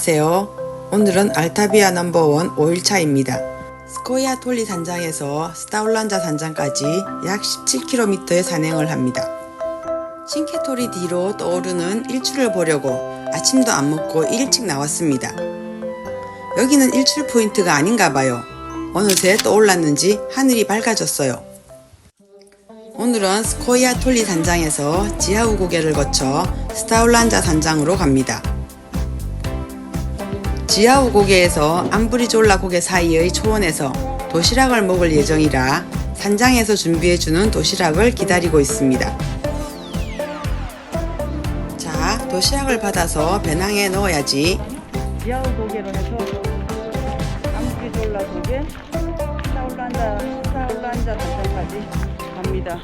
안녕하세요. 오늘은 알타비아 넘버원 5일차입니다. 스코이아 톨리 산장에서 스타울란자 산장까지 약 17km의 산행을 합니다. 신케토리 뒤로 떠오르는 일출을 보려고 아침도 안 먹고 일찍 나왔습니다. 여기는 일출 포인트가 아닌가 봐요. 어느새 떠올랐는지 하늘이 밝아졌어요. 오늘은 스코이아 톨리 산장에서 지하 우 고개를 거쳐 스타울란자 산장으로 갑니다. 지하우 고개에서 암브리졸라 고개 사이의 초원에서 도시락을 먹을 예정이라 산장에서 준비해주는 도시락을 기다리고 있습니다. 자, 도시락을 받아서 배낭에 넣어야지. 지하우 고개로 해서 암브리졸라 고개 스타울란자 스타울란자 단장까지 갑니다.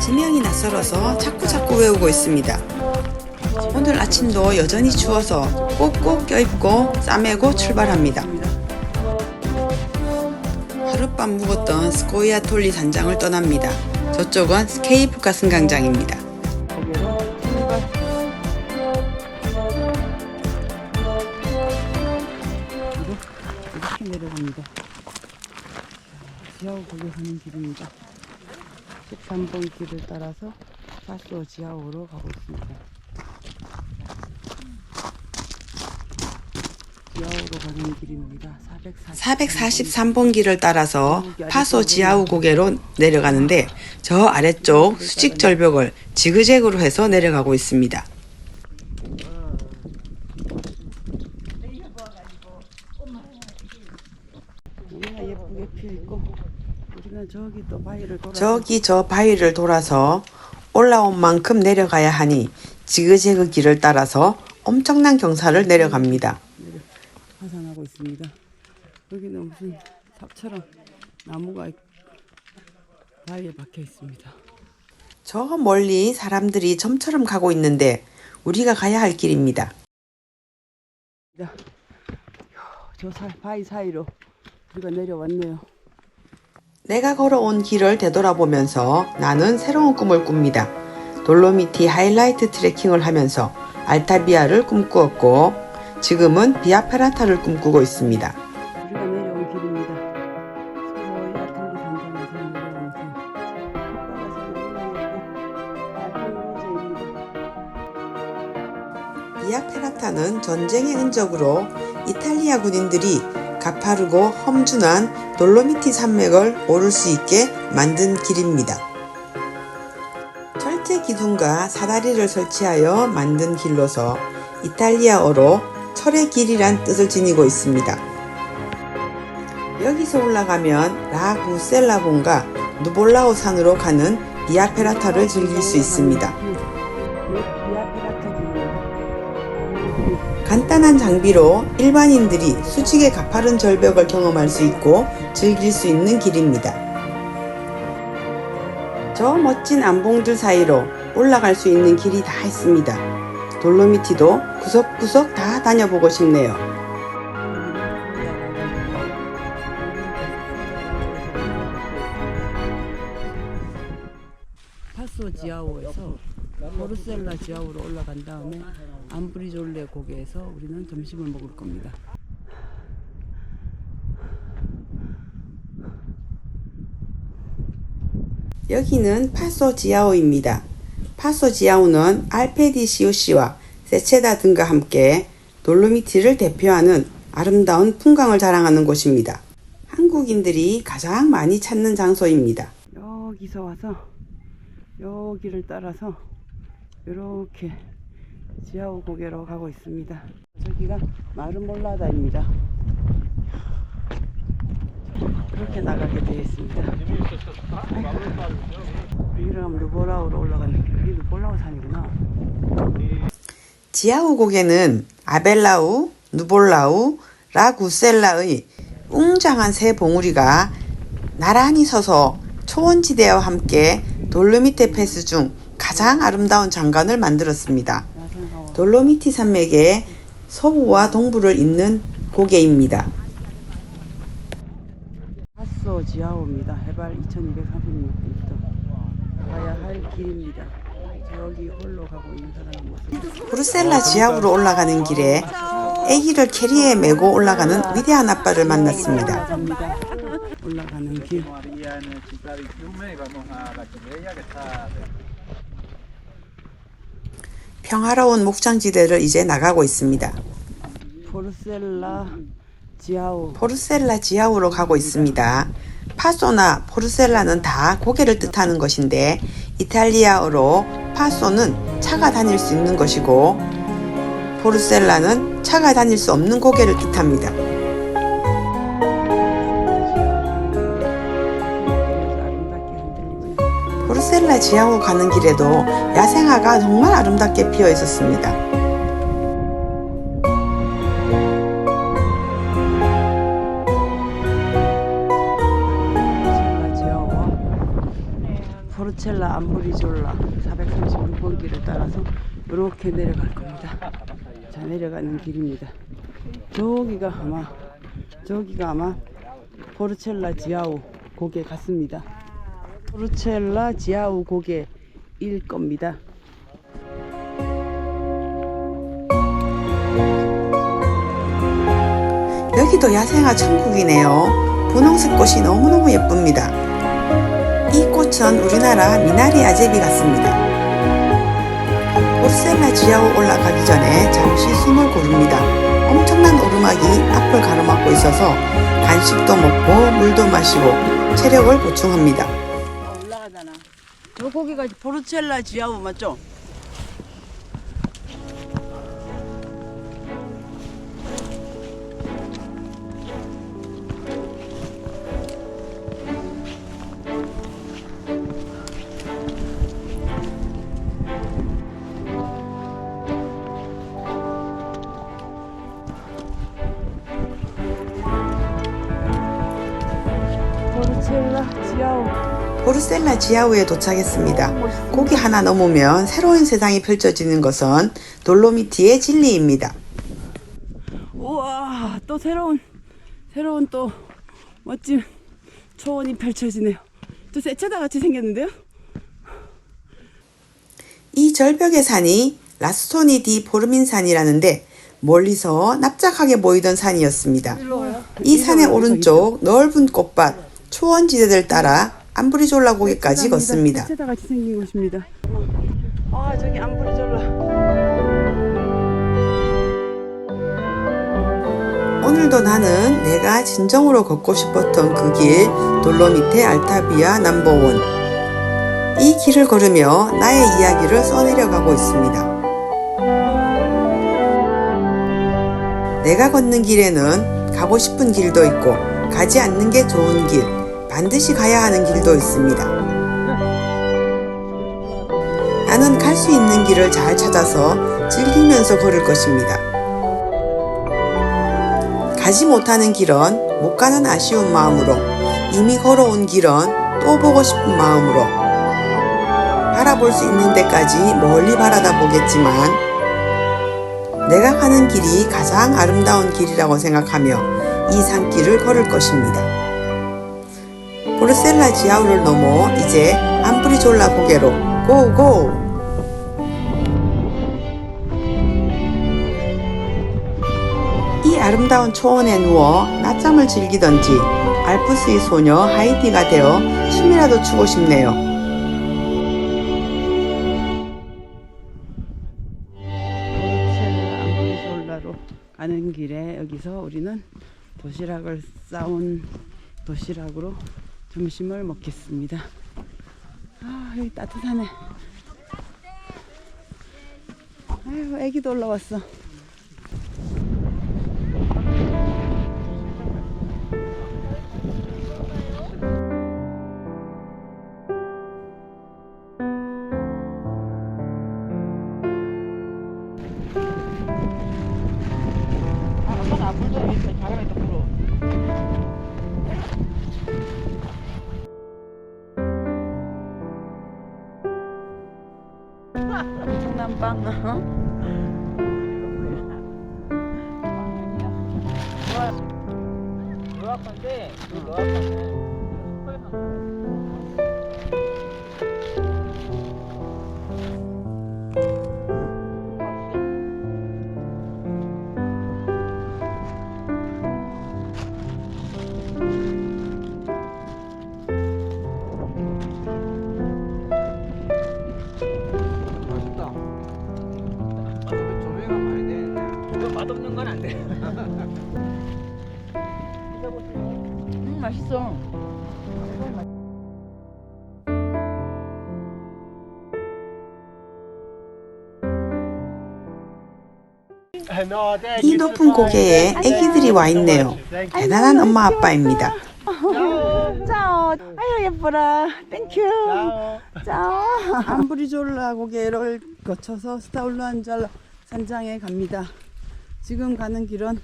지명이 낯설어서 자꾸자꾸 외우고 있습니다. 오늘 아침도 여전히 추워서 꼭꼭 껴입고 싸매고 출발합니다. 하룻밤 묵었던 스코이아 톨리 산장을 떠납니다. 저쪽은. 고개로 출발. 이렇게, 내려갑니다. 지하우 고개 가는 길입니다. 13번 길을 따라서 파소 지하우로 가고 있습니다. 지하우로 가는 길입니다. 440. 443번 길을 따라서 파소 지하우 고개로 내려가는데 저 아래쪽 수직 절벽을 지그재그로 해서 내려가고 있습니다. 저기 저 바위를 돌아서 올라온 만큼 내려가야 하니 지그재그 길을 따라서 엄청난 경사를 내려갑니다. 있습니다. 여기는 무슨 삽처럼 나무가 있- 바위에 박혀 있습니다. 저 멀리 사람들이 점처럼 가고 있는데 우리가 가야 할 길입니다. 자, 저 사, 바위 사이로 우리가 내려왔네요. 내가 걸어온 길을 되돌아보면서 나는 새로운 꿈을 꿉니다. 돌로미티 하이라이트 트레킹을 하면서 알타비아를 꿈꾸었고 지금은 비아페라타를 꿈꾸고 있습니다. 우리가 내려온 길입니다. 비아페라타는 전쟁의 흔적으로 이탈리아 군인들이 가파르고 험준한 돌로미티 산맥을 오를 수 있게 만든 길입니다. 철제 기둥과 사다리를 설치하여 만든 길로서 이탈리아어로 철의 길이란 뜻을 지니고 있습니다. 여기서 올라가면 라구셀라본과 누볼라오 산으로 가는 비아페라타를 즐길 수 있습니다. 간단한 장비로 일반인들이 수직의 가파른 절벽을 경험할 수 있고 즐길 수 있는 길입니다. 저 멋진 암봉들 사이로 올라갈 수 있는 길이 다 있습니다. 돌로미티도 구석구석 다 다녀보고 싶네요. 파소 지하우에서 보르셀라 지하우로 올라간 다음에 암브리졸레 고개에서 우리는 점심을 먹을 겁니다. 여기는 파소 지아오입니다. 파소 지아오는 알페디시오 씨와 세체다 등과 함께 돌로미티를 대표하는 아름다운 풍광을 자랑하는 곳입니다. 한국인들이 가장 많이 찾는 장소입니다. 여기서 와서 여기를 따라서 이렇게 지하우 고개로 가고 있습니다. 저기가 마르몰라다입니다. 그렇게 나가게 되어 있습니다. 가면 르보라우로 올라가는 길. 여기 르보라우 산이구나. 지아우 고개는 아벨라우, 누볼라우, 라구셀라의 웅장한 새 봉우리가 나란히 서서 초원지대와 함께 돌로미테 패스 중 가장 아름다운 장관을 만들었습니다. 돌로미티 산맥의 서부와 동부를 잇는 고개입니다. 파소 지하우입니다. 해발 2236m. 가야 할 길입니다. 저기 홀로 가고 있는 사람의 모습. 브루셀라 지하우로 올라가는 길에 아기를 캐리에 메고 올라가는 위대한 아빠를 만났습니다. 올라가는 길. 평화로운 목장지대를 이제 나가고 있습니다. 포르셀라 지아우. 포르셀라 지하우로 가고 있습니다. 파소나 포르셀라는 다 고개를 뜻하는 것인데 이탈리아어로 파소는 차가 다닐 수 있는 것이고 포르셀라는 차가 다닐 수 없는 고개를 뜻합니다. 포르셀라 지하우 가는 길에도 야생화가 정말 아름답게 피어 있었습니다. 포르첼라 암브리졸라 436번 길을 따라서 이렇게 내려갈 겁니다. 자 내려가는 길입니다. 저기가 아마 저기가 아마 포르첼라 지아우 고개 같습니다. 포르첼라 지아우 고개일 겁니다. 여기도 야생화 천국이네요. 분홍색 꽃이 너무너무 예쁩니다. 이 꽃은 우리나라 미나리 아제비 같습니다. 지하우 올라가기 전에 잠시 숨을 고릅니다. 엄청난 오르막이 앞을 가로막고 있어서 간식도 먹고 물도 마시고 체력을 보충합니다. 올라가잖아. 저 고기가 포르첼라 지아우 맞죠? 지하우에 도착했습니다. 고기 하나 넘으면 새로운 세상이 펼쳐지는 것은 돌로미티의 진리입니다. 우와 또 새로운 새로운 또 멋진 초원이 펼쳐지네요. 또 세차다 같이 생겼는데요? 이 절벽의 산이 라스토니 디 포르민 산이라는데 멀리서 납작하게 보이던 산이었습니다. 이 산의 오른쪽 넓은 꽃밭, 초원지대들 따라 암브리졸라 고개까지 걷습니다. 세차다 같이 생긴 곳입니다. 아 저기 암브리졸라. 오늘도 나는 내가 진정으로 걷고 싶었던 그 길, 돌로미테 알타비아 넘버원. 이 길을 걸으며 나의 이야기를 써내려가고 있습니다. 내가 걷는 길에는 가고 싶은 길도 있고, 가지 않는 게 좋은 길, 반드시 가야 하는 길도 있습니다. 나는 갈 수 있는 길을 잘 찾아서 즐기면서 걸을 것입니다. 가지 못하는 길은 못 가는 아쉬운 마음으로 이미 걸어온 길은 또 보고 싶은 마음으로 바라볼 수 있는 데까지 멀리 바라다 보겠지만 내가 가는 길이 가장 아름다운 길이라고 생각하며 이 산길을 걸을 것입니다. 보르셀라 지하우를 넘어 이제 암브리졸라 고개로 고고! 이 아름다운 초원에 누워 낮잠을 즐기던지 알프스의 소녀 하이디가 되어 춤이라도 추고 싶네요. 암브리졸라로 가는 길에 여기서 우리는 도시락을 싸온 도시락으로 점심을 먹겠습니다. 아 여기 따뜻하네. 아유 애기도 올라왔어. 노약한데 그 노약한데 슈퍼에서 음, 이 높은 고개에 아기들이 와 있네요. 대단한 엄마 아빠입니다. 짜오. 아유 예뻐라. 땡큐. 짜오. 암브리졸라 고개를 거쳐서 스타울란자 산장에 갑니다. 지금 가는 길은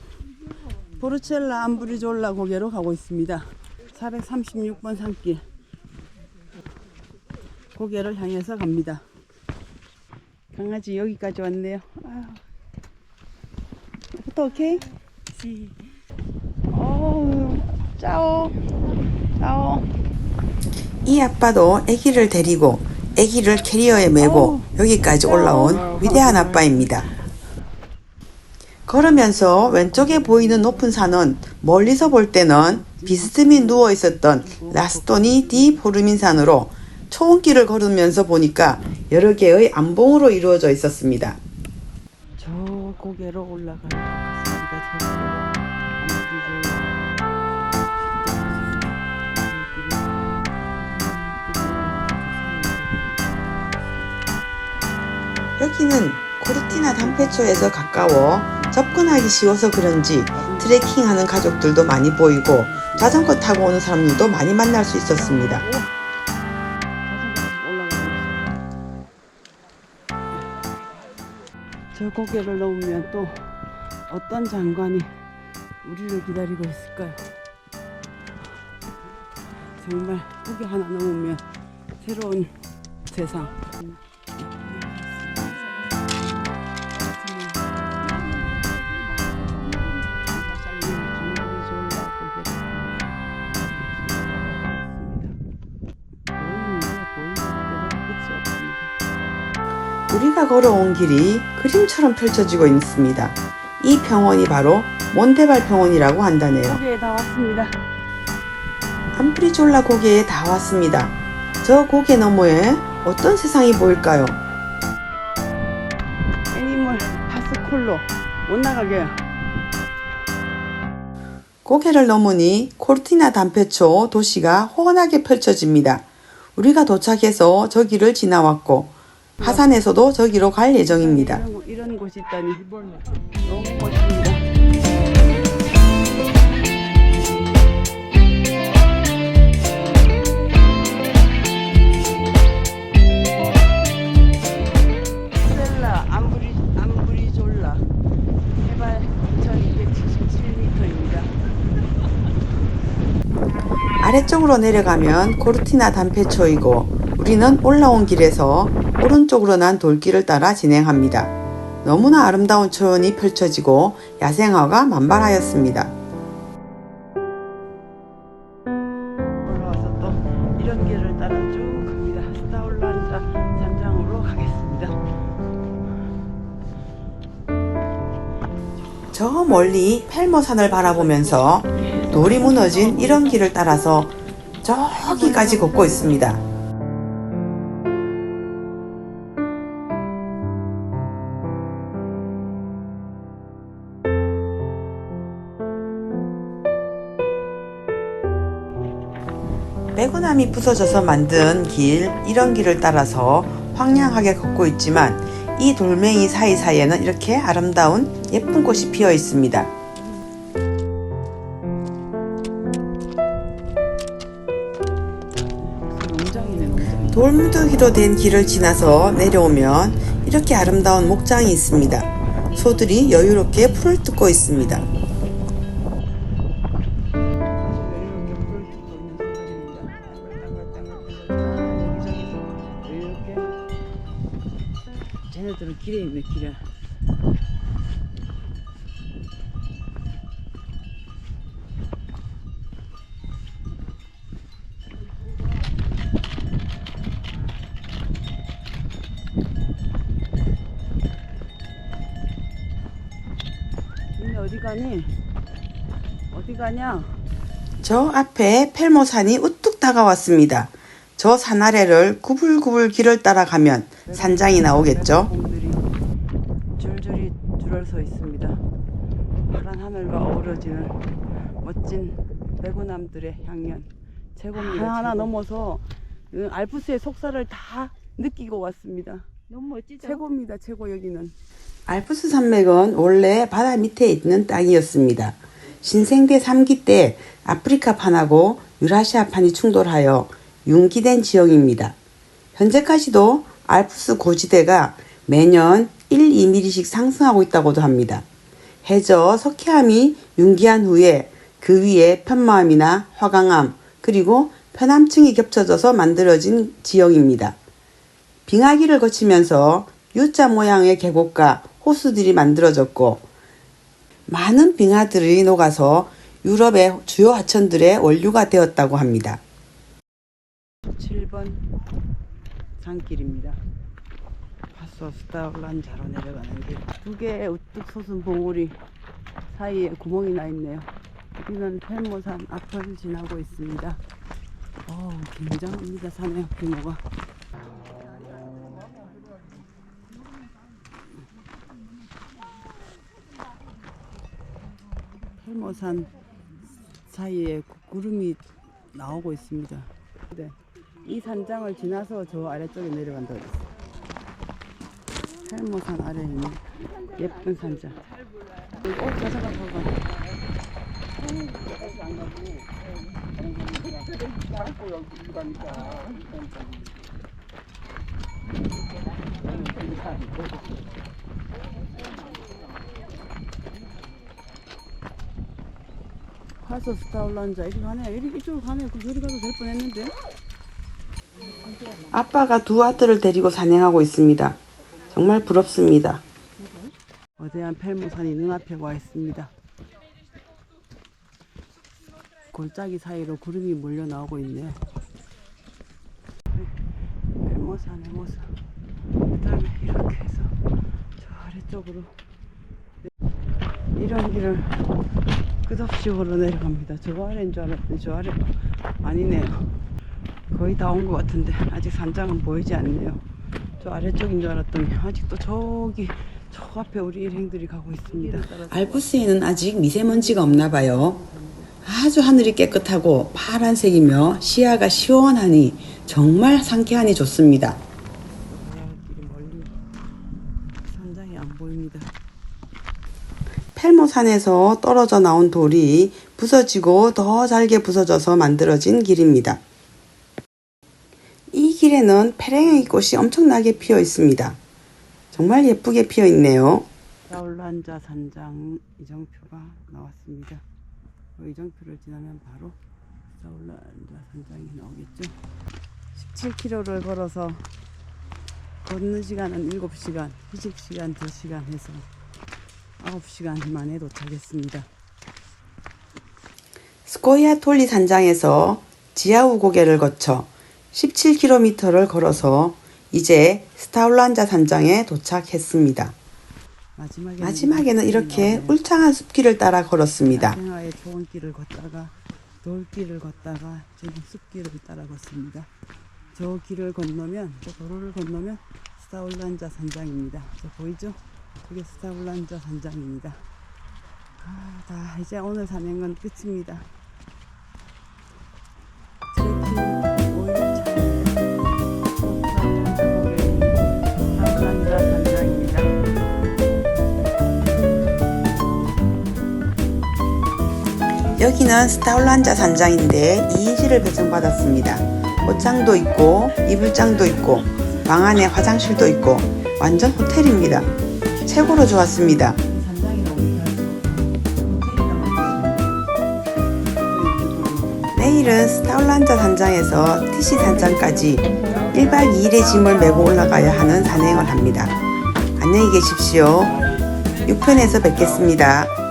보르첼라 암브리졸라 고개로 가고 있습니다. 436번 산길. 고개를 향해서 갑니다. 강아지 여기까지 왔네요. 또 오케이? 시. 어우, 짜오. 짜오. 이 아빠도 아기를 데리고 아기를 캐리어에 메고 여기까지 올라온 위대한 아빠입니다. 걸으면서 왼쪽에 보이는 높은 산은 멀리서 볼 때는 비스듬히 누워 있었던 라스토니 디 포르민산으로 초원길을 걸으면서 보니까 여러 개의 암봉으로 이루어져 있었습니다. 저 고개로 올라가는 여기는 코르티나 담페초에서 가까워 접근하기 쉬워서 그런지 트레킹하는 가족들도 많이 보이고 자전거 타고 오는 사람들도 많이 만날 수 있었습니다. 저 고개를 넘으면 또 어떤 장관이 우리를 기다리고 있을까요? 정말 고개 하나 넘으면 새로운 세상. 걸어온 길이 그림처럼 펼쳐지고 있습니다. 이 병원이 바로 몬데발 병원이라고 한다네요. 고개에 다 왔습니다. 암프리졸라 고개에 다 왔습니다. 저 고개 너머에 어떤 세상이 보일까요? 애니멀 파스콜로 못 나가게요. 고개를 넘으니 코르티나 담페초 도시가 훤하게 펼쳐집니다. 우리가 도착해서 저기를 지나왔고 하산에서도 저기로 갈 예정입니다. 이런, 곳- 이런 곳이 있다니 너무 멋집니다. 셀라 암브리 암브리졸라 해발 2,277m입니다. 아래쪽으로 내려가면 코르티나 담페초이고 우리는 올라온 길에서 오른쪽으로 난 돌길을 따라 진행합니다. 너무나 아름다운 초원이 펼쳐지고 야생화가 만발하였습니다. 올라와서 또 이런 길을 따라 쭉 갑니다. 스타올란자 산장으로 가겠습니다. 저 멀리 펠모산을 바라보면서 돌이 무너진 이런 길을 따라서 저기까지 걷고 있습니다. 빼고남이 부서져서 만든 길, 이런 길을 따라서 황량하게 걷고 있지만 이 돌멩이 사이사이에는 이렇게 아름다운 예쁜 꽃이 피어 있습니다. 돌무더기로 된 길을 지나서 내려오면 이렇게 아름다운 목장이 있습니다. 소들이 여유롭게 풀을 뜯고 있습니다. 가니? 어디 가냐? 저 앞에 펠모산이 우뚝 다가왔습니다. 저 산 아래를 구불구불 길을 따라가면 산장이 나오겠죠. 줄줄이 줄을 서 있습니다. 바로 하늘과 어우러지는 멋진 레고남들의 향연 최고입니다. 하나 넘어서 그 알프스의 속살을 다 느끼고 왔습니다. 너무 멋지죠? 최고입니다. 최고 여기는. 알프스 산맥은 원래 바다 밑에 있는 땅이었습니다. 신생대 3기 때 아프리카판하고 유라시아판이 충돌하여 융기된 지형입니다. 현재까지도 알프스 고지대가 매년 1, 2mm씩 상승하고 있다고도 합니다. 해저 석회암이 융기한 후에 그 위에 편마암이나 화강암 그리고 편암층이 겹쳐져서 만들어진 지형입니다. 빙하기를 거치면서 U자 모양의 계곡과 호수들이 만들어졌고 많은 빙하들이 녹아서 유럽의 주요 하천들의 원류가 되었다고 합니다. 7번 산길입니다. 파소 스타블란자로 내려가는 길. 두 개의 우뚝 솟은 봉우리 사이에 구멍이 나 있네요. 여기는 펠모산 앞을 지나고 있습니다. 어우, 굉장합니다. 산의 규모가. 펠모산 사이에 구- 구름이 나오고 있습니다. 네. 이 산장을 지나서 저 아래쪽에 내려간다고 그랬어요. 살모산 아래에 있는 예쁜 산장. 어, 자자가 봐봐. 파서 스타올란자 이리 가네. 이리 이쪽으로 가네. 그 저리 가도 될 뻔했는데. 아빠가 두 아들을 데리고 산행하고 있습니다. 정말 부럽습니다. 거대한 펠모산이 눈앞에 와 있습니다. 골짜기 사이로 구름이 몰려 나오고 있네요. 펠모산, 펠모산. 그 다음에 이렇게 해서 저 아래쪽으로 이런 길을 끝없이 걸어 내려갑니다. 저 아래인 줄 알았더니 저 아래가 아니네요. 거의 다 온 것 같은데 아직 산장은 보이지 않네요. 저 아래쪽인 줄 알았더니 아직도 저기 저 앞에 우리 일행들이 가고 있습니다. 알프스에는 아직 미세먼지가 없나 봐요. 아주 하늘이 깨끗하고 파란색이며 시야가 시원하니 정말 상쾌하니 좋습니다. 길이 멀리 산장이 안 보입니다. 펠모산에서 떨어져 나온 돌이 부서지고 더 잘게 부서져서 만들어진 길입니다. 이 길에는 페랭이 꽃이 엄청나게 피어 있습니다. 정말 예쁘게 피어 있네요. 사울란자 산장 이정표가 나왔습니다. 그 이정표를 지나면 바로 사울란자 산장이 나오겠죠. 17km를 걸어서 걷는 시간은 7시간, 휴식 시간 2시간 해서 9시간 만에 도착했습니다. 스코이아 톨리 산장에서 지하우 고개를 거쳐 17km를 걸어서 이제 스타울란자 산장에 도착했습니다. 마지막에는, 마지막에는 이렇게 나오네요. 울창한 숲길을 따라 걸었습니다. 좋은 길을 걷다가 돌길을 걷다가 지금 숲길을 따라 걷습니다. 저 길을 건너면 저 도로를 건너면 스타올란자 산장입니다. 저 보이죠? 그게 스타올란자 산장입니다. 아, 다 이제 오늘 산행은 끝입니다. 트레킹 5일차 스타올란자 산장입니다. 여기는 스타울란자 산장인데 2인실을 배정받았습니다. 옷장도 있고 이불장도 있고 방 안에 화장실도 있고 완전 호텔입니다. 최고로 좋았습니다. 내일은 스타울란자 산장에서 티시 산장까지 1박 2일의 짐을 메고 올라가야 하는 산행을 합니다. 안녕히 계십시오. 6편에서 뵙겠습니다.